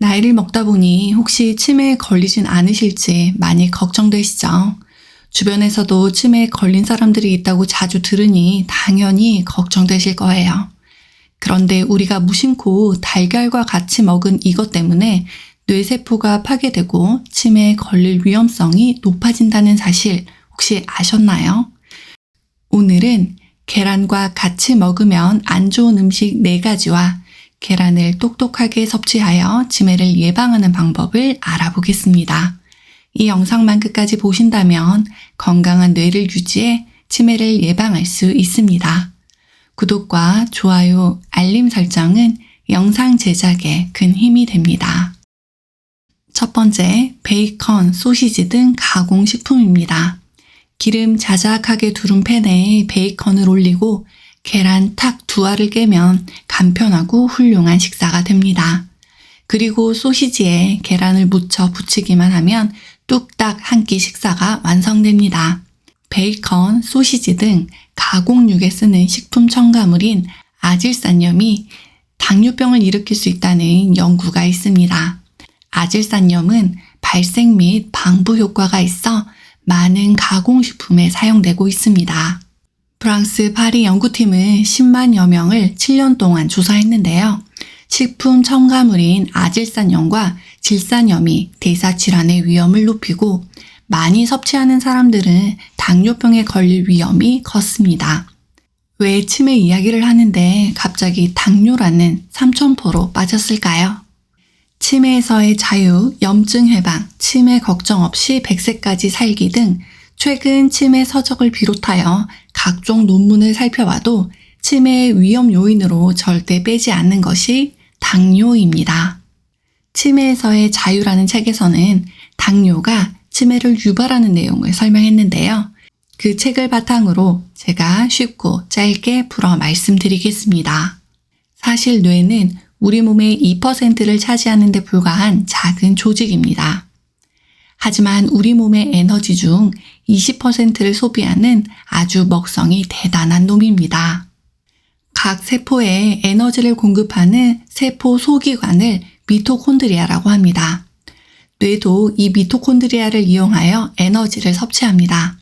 나이를 먹다 보니 혹시 치매에 걸리진 않으실지 많이 걱정되시죠? 주변에서도 치매에 걸린 사람들이 있다고 자주 들으니 당연히 걱정되실 거예요. 그런데 우리가 무심코 달걀과 같이 먹은 이것 때문에 뇌세포가 파괴되고 치매에 걸릴 위험성이 높아진다는 사실 혹시 아셨나요? 오늘은 계란과 같이 먹으면 안 좋은 음식 4가지와 계란을 똑똑하게 섭취하여 치매를 예방하는 방법을 알아보겠습니다. 이 영상만 끝까지 보신다면 건강한 뇌를 유지해 치매를 예방할 수 있습니다. 구독과 좋아요, 알림 설정은 영상 제작에 큰 힘이 됩니다. 첫 번째, 베이컨, 소시지 등 가공식품입니다. 기름 자작하게 두른 팬에 베이컨을 올리고 계란 탁 두 알을 깨면 간편하고 훌륭한 식사가 됩니다. 그리고 소시지에 계란을 묻혀 부치기만 하면 뚝딱 한 끼 식사가 완성됩니다. 베이컨, 소시지 등 가공육에 쓰는 식품 첨가물인 아질산염이 당뇨병을 일으킬 수 있다는 연구가 있습니다. 아질산염은 발생 및 방부 효과가 있어 많은 가공식품에 사용되고 있습니다. 프랑스 파리 연구팀은 10만여 명을 7년 동안 조사했는데요. 식품 첨가물인 아질산염과 질산염이 대사 질환의 위험을 높이고 많이 섭취하는 사람들은 당뇨병에 걸릴 위험이 컸습니다. 왜 치매 이야기를 하는데 갑자기 당뇨라는 삼천포로 빠졌을까요? 치매에서의 자유, 염증 해방, 치매 걱정 없이 100세까지 살기 등 최근 치매 서적을 비롯하여 각종 논문을 살펴봐도 치매의 위험 요인으로 절대 빼지 않는 것이 당뇨입니다. 치매에서의 자유라는 책에서는 당뇨가 치매를 유발하는 내용을 설명했는데요. 그 책을 바탕으로 제가 쉽고 짧게 풀어 말씀드리겠습니다. 사실 뇌는 우리 몸의 2%를 차지하는 데 불과한 작은 조직입니다. 하지만 우리 몸의 에너지 중 20%를 소비하는 아주 먹성이 대단한 놈입니다. 각 세포에 에너지를 공급하는 세포 소기관을 미토콘드리아라고 합니다. 뇌도 이 미토콘드리아를 이용하여 에너지를 섭취합니다.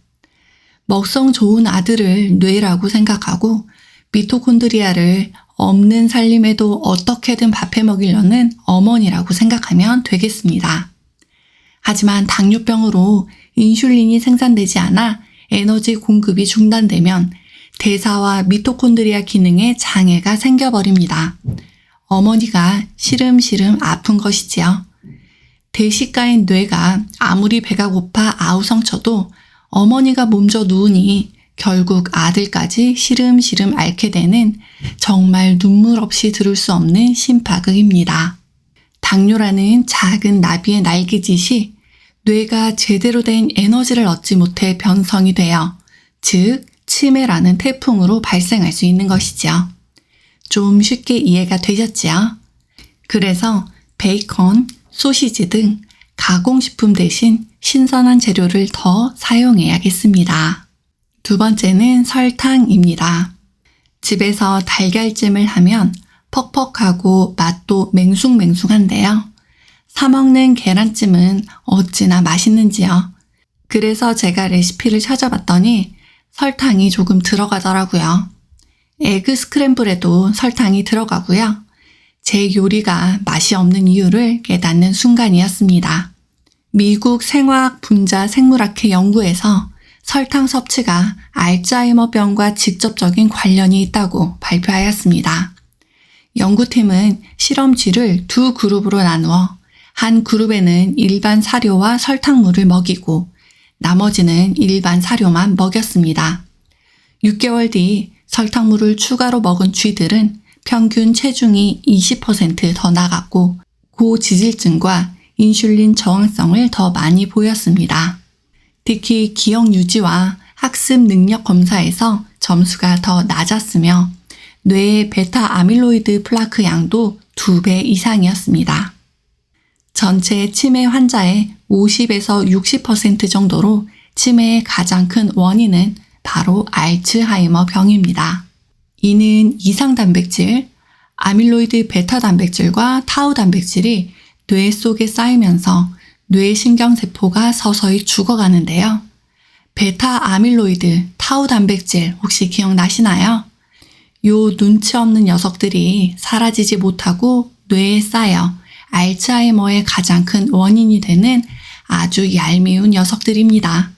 먹성 좋은 아들을 뇌라고 생각하고 미토콘드리아를 없는 살림에도 어떻게든 밥해 먹이려는 어머니라고 생각하면 되겠습니다. 하지만 당뇨병으로 인슐린이 생산되지 않아 에너지 공급이 중단되면 대사와 미토콘드리아 기능에 장애가 생겨버립니다. 어머니가 시름시름 아픈 것이지요. 대식가인 뇌가 아무리 배가 고파 아우성쳐도 어머니가 몸져 누우니 결국 아들까지 시름시름 앓게 되는 정말 눈물 없이 들을 수 없는 심파극입니다. 당뇨라는 작은 나비의 날개짓이 뇌가 제대로 된 에너지를 얻지 못해 변성이 되어 즉 치매라는 태풍으로 발생할 수 있는 것이죠. 좀 쉽게 이해가 되셨지요? 그래서 베이컨, 소시지 등 가공식품 대신 신선한 재료를 더 사용해야겠습니다. 두 번째는 설탕입니다. 집에서 달걀찜을 하면 퍽퍽하고 맛도 맹숭맹숭한데요. 사먹는 계란찜은 어찌나 맛있는지요. 그래서 제가 레시피를 찾아봤더니 설탕이 조금 들어가더라고요. 에그 스크램블에도 설탕이 들어가고요. 제 요리가 맛이 없는 이유를 깨닫는 순간이었습니다. 미국 생화학 분자 생물학회 연구에서 설탕 섭취가 알츠하이머병과 직접적인 관련이 있다고 발표하였습니다. 연구팀은 실험쥐를 두 그룹으로 나누어 한 그룹에는 일반 사료와 설탕물을 먹이고 나머지는 일반 사료만 먹였습니다. 6개월 뒤 설탕물을 추가로 먹은 쥐들은 평균 체중이 20%더 나갔고 고지질증과 인슐린 저항성을 더 많이 보였습니다. 특히 기억 유지와 학습 능력 검사에서 점수가 더 낮았으며 뇌의 베타 아밀로이드 플라크 양도 2배 이상이었습니다. 전체 치매 환자의 50에서 60% 정도로 치매의 가장 큰 원인은 바로 알츠하이머 병입니다. 이는 이상 단백질, 아밀로이드 베타 단백질과 타우 단백질이 뇌 속에 쌓이면서 뇌 신경세포가 서서히 죽어가는데요. 베타 아밀로이드, 타우 단백질 혹시 기억나시나요? 요 눈치 없는 녀석들이 사라지지 못하고 뇌에 쌓여 알츠하이머의 가장 큰 원인이 되는 아주 얄미운 녀석들입니다.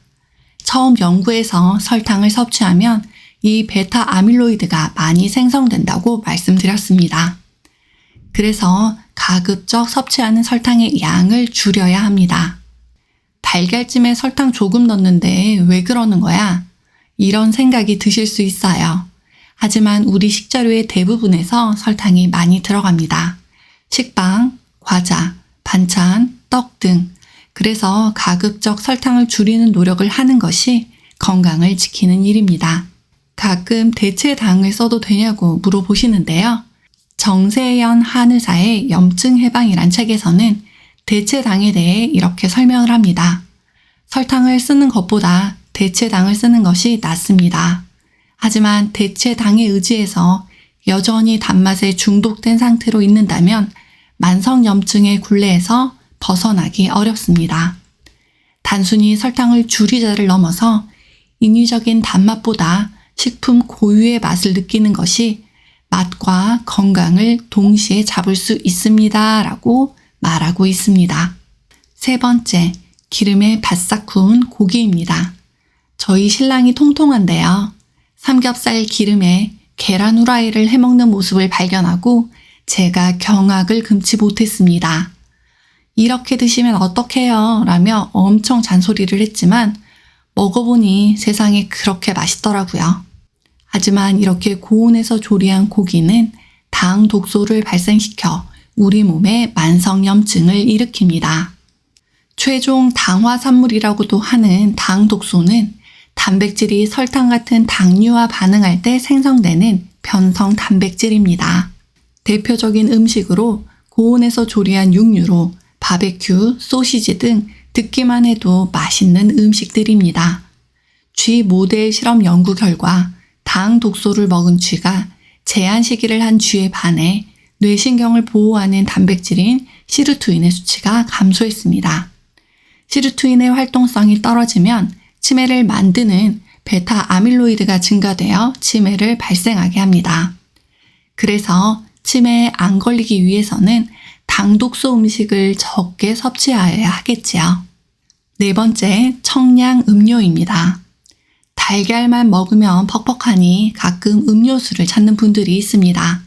처음 연구에서 설탕을 섭취하면 이 베타 아밀로이드가 많이 생성된다고 말씀드렸습니다. 그래서 가급적 섭취하는 설탕의 양을 줄여야 합니다. 달걀찜에 설탕 조금 넣는데 왜 그러는 거야? 이런 생각이 드실 수 있어요. 하지만 우리 식재료의 대부분에서 설탕이 많이 들어갑니다. 식빵, 과자, 반찬, 떡 등. 그래서 가급적 설탕을 줄이는 노력을 하는 것이 건강을 지키는 일입니다. 가끔 대체 당을 써도 되냐고 물어보시는데요. 정세현 한의사의 염증 해방이란 책에서는 대체당에 대해 이렇게 설명을 합니다. 설탕을 쓰는 것보다 대체당을 쓰는 것이 낫습니다. 하지만 대체당에 의지해서 여전히 단맛에 중독된 상태로 있는다면 만성염증의 굴레에서 벗어나기 어렵습니다. 단순히 설탕을 줄이자를 넘어서 인위적인 단맛보다 식품 고유의 맛을 느끼는 것이 맛과 건강을 동시에 잡을 수 있습니다. 라고 말하고 있습니다. 세 번째, 기름에 바싹 구운 고기입니다. 저희 신랑이 통통한데요. 삼겹살 기름에 계란 후라이를 해먹는 모습을 발견하고 제가 경악을 금치 못했습니다. 이렇게 드시면 어떡해요? 라며 엄청 잔소리를 했지만 먹어보니 세상에 그렇게 맛있더라고요. 하지만 이렇게 고온에서 조리한 고기는 당 독소를 발생시켜 우리 몸에 만성염증을 일으킵니다. 최종 당화산물이라고도 하는 당 독소는 단백질이 설탕 같은 당류와 반응할 때 생성되는 변성 단백질입니다. 대표적인 음식으로 고온에서 조리한 육류로 바베큐, 소시지 등 듣기만 해도 맛있는 음식들입니다. 쥐 모델 실험 연구 결과 당 독소를 먹은 쥐가 제한 시기를 한 쥐에 반해 뇌신경을 보호하는 단백질인 시르투인의 수치가 감소했습니다. 시르투인의 활동성이 떨어지면 치매를 만드는 베타 아밀로이드가 증가되어 치매를 발생하게 합니다. 그래서 치매에 안 걸리기 위해서는 당독소 음식을 적게 섭취하여야 하겠지요. 네 번째, 청량 음료입니다. 달걀만 먹으면 퍽퍽하니 가끔 음료수를 찾는 분들이 있습니다.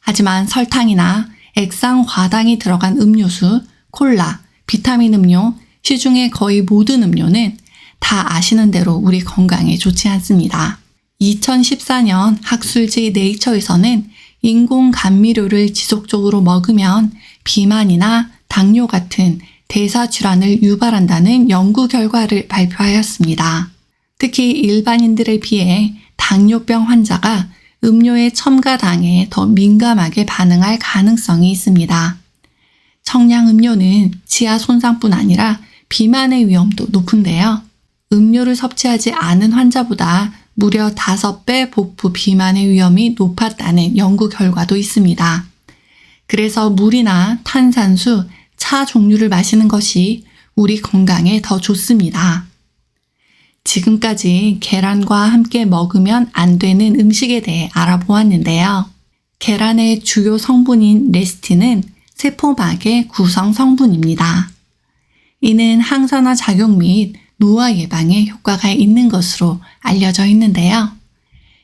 하지만 설탕이나 액상 과당이 들어간 음료수, 콜라, 비타민 음료, 시중의 거의 모든 음료는 다 아시는 대로 우리 건강에 좋지 않습니다. 2014년 학술지 네이처에서는 인공 감미료를 지속적으로 먹으면 비만이나 당뇨 같은 대사 질환을 유발한다는 연구 결과를 발표하였습니다. 특히 일반인들에 비해 당뇨병 환자가 음료의 첨가당에 더 민감하게 반응할 가능성이 있습니다. 청량 음료는 치아 손상뿐 아니라 비만의 위험도 높은데요. 음료를 섭취하지 않은 환자보다 무려 5배 복부 비만의 위험이 높았다는 연구 결과도 있습니다. 그래서 물이나 탄산수, 차 종류를 마시는 것이 우리 건강에 더 좋습니다. 지금까지 계란과 함께 먹으면 안 되는 음식에 대해 알아보았는데요. 계란의 주요 성분인 레스틴은 세포막의 구성 성분입니다. 이는 항산화 작용 및 노화 예방에 효과가 있는 것으로 알려져 있는데요.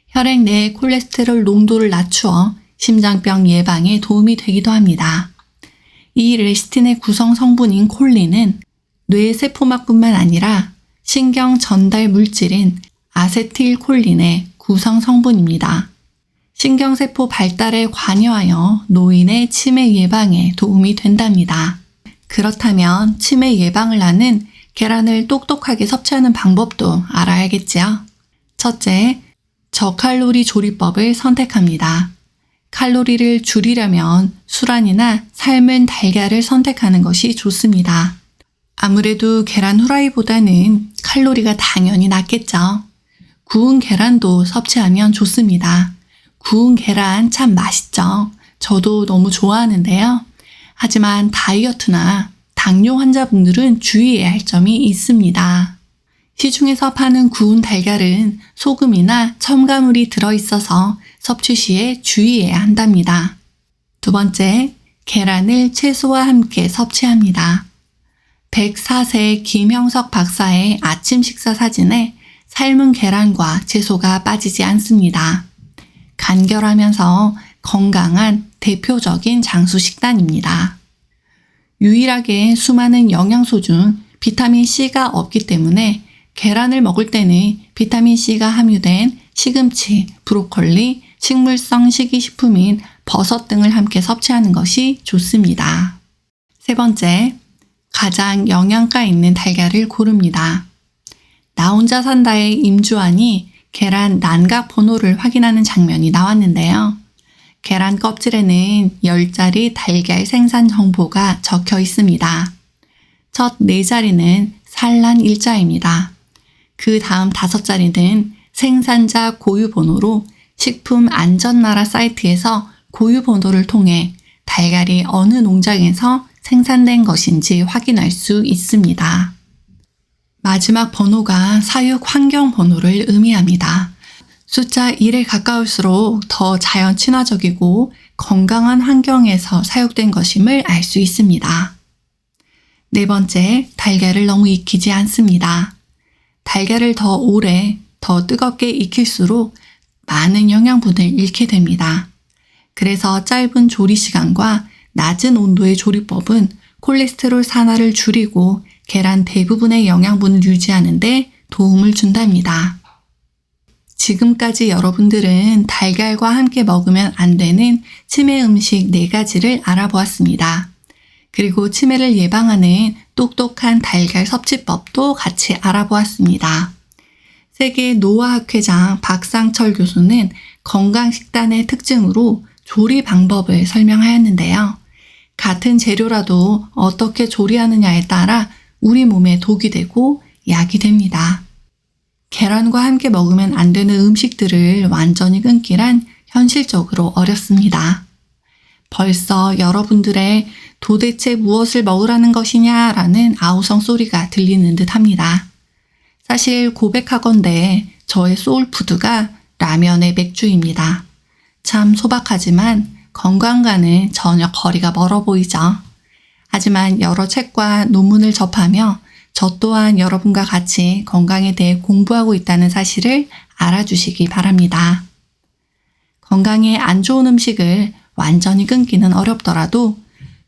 혈액 내 콜레스테롤 농도를 낮추어 심장병 예방에 도움이 되기도 합니다. 이 레시틴의 구성 성분인 콜린은 뇌 세포막뿐만 아니라 신경 전달 물질인 아세틸콜린의 구성 성분입니다. 신경세포 발달에 관여하여 노인의 치매 예방에 도움이 된답니다. 그렇다면 치매 예방을 하는 계란을 똑똑하게 섭취하는 방법도 알아야겠지요. 첫째, 저칼로리 조리법을 선택합니다. 칼로리를 줄이려면 수란이나 삶은 달걀을 선택하는 것이 좋습니다. 아무래도 계란 후라이보다는 칼로리가 당연히 낮겠죠. 구운 계란도 섭취하면 좋습니다. 구운 계란 참 맛있죠. 저도 너무 좋아하는데요. 하지만 다이어트나 당뇨 환자분들은 주의해야 할 점이 있습니다. 시중에서 파는 구운 달걀은 소금이나 첨가물이 들어있어서 섭취 시에 주의해야 한답니다. 두 번째, 계란을 채소와 함께 섭취합니다. 104세 김형석 박사의 아침 식사 사진에 삶은 계란과 채소가 빠지지 않습니다. 간결하면서 건강한 대표적인 장수 식단입니다. 유일하게 수많은 영양소 중 비타민 C가 없기 때문에 계란을 먹을 때는 비타민 C가 함유된 시금치, 브로콜리, 식물성 식이식품인 버섯 등을 함께 섭취하는 것이 좋습니다. 세 번째, 가장 영양가 있는 달걀을 고릅니다. 나 혼자 산다의 임주환이 계란 난각 번호를 확인하는 장면이 나왔는데요. 계란 껍질에는 10자리 달걀 생산 정보가 적혀 있습니다. 첫 4자리는 산란 일자입니다. 그 다음 5자리는 생산자 고유 번호로 식품 안전나라 사이트에서 고유 번호를 통해 달걀이 어느 농장에서 생산된 것인지 확인할 수 있습니다. 마지막 번호가 사육 환경 번호를 의미합니다. 숫자 1에 가까울수록 더 자연 친화적이고 건강한 환경에서 사육된 것임을 알 수 있습니다. 네 번째, 달걀을 너무 익히지 않습니다. 달걀을 더 오래, 더 뜨겁게 익힐수록 많은 영양분을 잃게 됩니다. 그래서 짧은 조리 시간과 낮은 온도의 조리법은 콜레스테롤 산화를 줄이고 계란 대부분의 영양분을 유지하는데 도움을 준답니다. 지금까지 여러분들은 달걀과 함께 먹으면 안 되는 치매 음식 4가지를 알아보았습니다. 그리고 치매를 예방하는 똑똑한 달걀 섭취법도 같이 알아보았습니다. 세계 노화학회장 박상철 교수는 건강식단의 특징으로 조리 방법을 설명하였는데요. 같은 재료라도 어떻게 조리하느냐에 따라 우리 몸에 독이 되고 약이 됩니다. 계란과 함께 먹으면 안 되는 음식들을 완전히 끊기란 현실적으로 어렵습니다. 벌써 여러분들의 도대체 무엇을 먹으라는 것이냐라는 아우성 소리가 들리는 듯 합니다. 사실 고백하건대 저의 소울푸드가 라면의 맥주입니다. 참 소박하지만 건강과는 전혀 거리가 멀어 보이죠. 하지만 여러 책과 논문을 접하며 저 또한 여러분과 같이 건강에 대해 공부하고 있다는 사실을 알아주시기 바랍니다. 건강에 안 좋은 음식을 완전히 끊기는 어렵더라도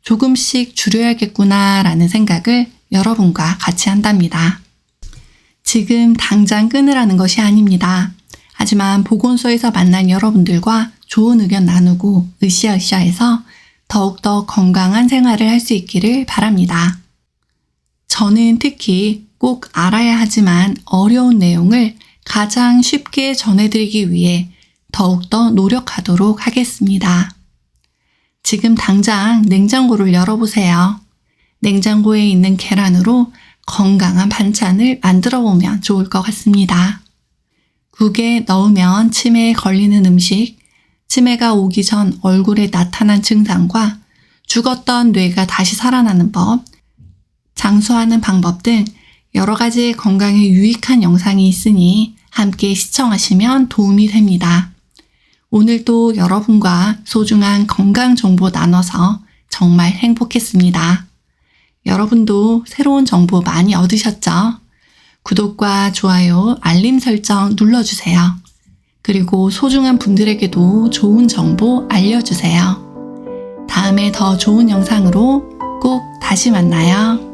조금씩 줄여야겠구나 라는 생각을 여러분과 같이 한답니다. 지금 당장 끊으라는 것이 아닙니다. 하지만 보건소에서 만난 여러분들과 좋은 의견 나누고 으쌰으쌰해서 더욱더 건강한 생활을 할 수 있기를 바랍니다. 저는 특히 꼭 알아야 하지만 어려운 내용을 가장 쉽게 전해드리기 위해 더욱더 노력하도록 하겠습니다. 지금 당장 냉장고를 열어보세요. 냉장고에 있는 계란으로 건강한 반찬을 만들어 보면 좋을 것 같습니다. 국에 넣으면 치매에 걸리는 음식, 치매가 오기 전 얼굴에 나타난 증상과 죽었던 뇌가 다시 살아나는 법, 장수하는 방법 등 여러 가지 건강에 유익한 영상이 있으니 함께 시청하시면 도움이 됩니다. 오늘도 여러분과 소중한 건강 정보 나눠서 정말 행복했습니다. 여러분도 새로운 정보 많이 얻으셨죠? 구독과 좋아요, 알림 설정 눌러주세요. 그리고 소중한 분들에게도 좋은 정보 알려주세요. 다음에 더 좋은 영상으로 꼭 다시 만나요.